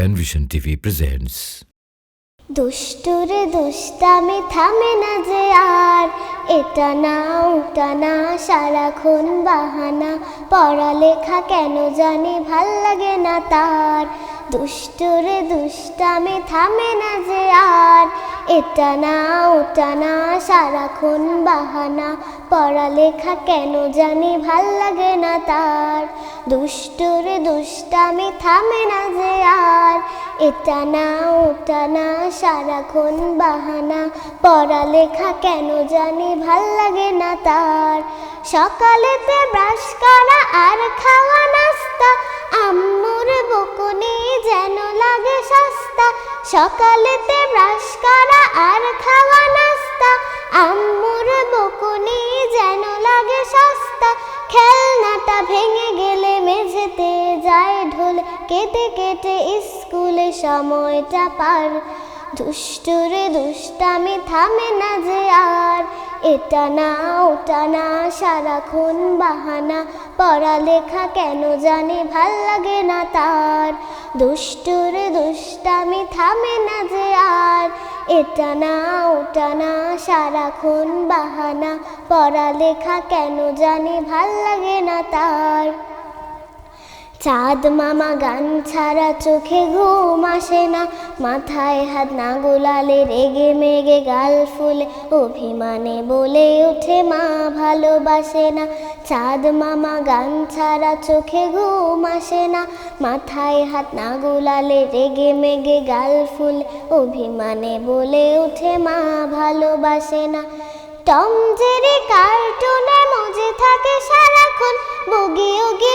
Penvision TV presents দুষ্টুর দুষ্টামি থামে না যে আর। এটা না, ওটা না, সারাক্ষণ বাহানা। পড়ালেখা কেন জানি ভালো লাগে না তার। দুষ্টুর দুষ্টামি থামে না যে আর। এটা না সারাক্ষণ বাহানা। পড়ালেখা কেন জানি ভালো লাগে না তার। দুষ্টুর দুষ্টামি থামে না যে আর। এটা না, সারাক্ষণ বাহানা। পড়ালেখা কেন জানি ভালো লাগে না তার। সকালেতে ব্রাশ করা আর খাওয়া নাস্তা। আম্মুর বকুনি সকালেতে ব্রাশ করা আর খাওয়া নাস্তা। আম্মুর বকুনি যেন লাগে সস্তা। খেলনাটা ভেঙে গেলে মেঝেতে যায় ঢোল। কেটে কেটে স্কুলে সময়টা পার। দুষ্টুর দুষ্টামি থামে না যে আর। এটা না, ওটা সারাক্ষণ বাহানা, পড়ালেখা কেন জানি, ভালো লাগে না তার। দুষ্টুর দুষ্টামি থামে না যে আর। এটা না, ওটা সারাক্ষণ বাহানা, পড়ালেখা কেন জানি, ভালো লাগে না তার। চাঁদ মামা গান ছাড়া চোখে ঘুম আসে না। মাথায় হাত না গোলালে রেগে মেগে গাল ফুলে। অভিমানে বলে ওঠে মা ভালোবাসে না। চাঁদ মামা গান ছাড়া চোখে ঘুম আসে না। মাথায় হাত না গোলালে রেগে মেগে গাল ফুলে। অভিমানে বলে ওঠে মা ভালোবাসে না। টম জেরি কার্টুনে মজে থাকে সারাক্ষণ। বগি ওগি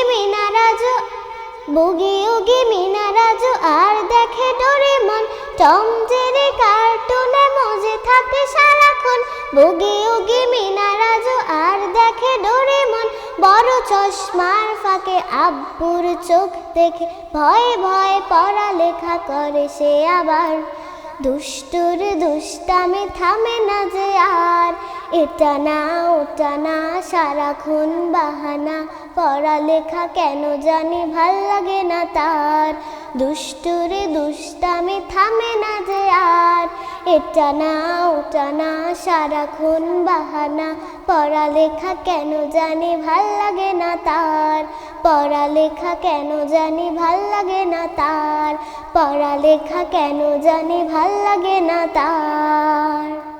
বগি ওগি মিনারাজু আর দেখে ডোরেমন, টম জেরি কার্টুনে মজে থাকে সারাক্ষণ। বগি ওগি মিনারাজু আর দেখে ডোরেমন, বড় চশমার ফাঁকে আব্বুর চোখ দেখে ভয়ে ভয়ে পড়ালেখা করে সে আবার। দুষ্টুর দুষ্টামে থামে না যে আর এটা না, ওটা না, সারাক্ষণ বাহানা পড়ালেখা কেন জানি ভালো লাগে না তার। দুষ্টুর দুষ্টামি থামে না যে আর। এটা না, ওটা না, সারাক্ষণ বাহানা পড়ালেখা কেন জানি ভালো লাগে না তার। পড়ালেখা কেন জানি ভালো লাগে না তার। পড়ালেখা কেন জানি ভালো লাগে না তার।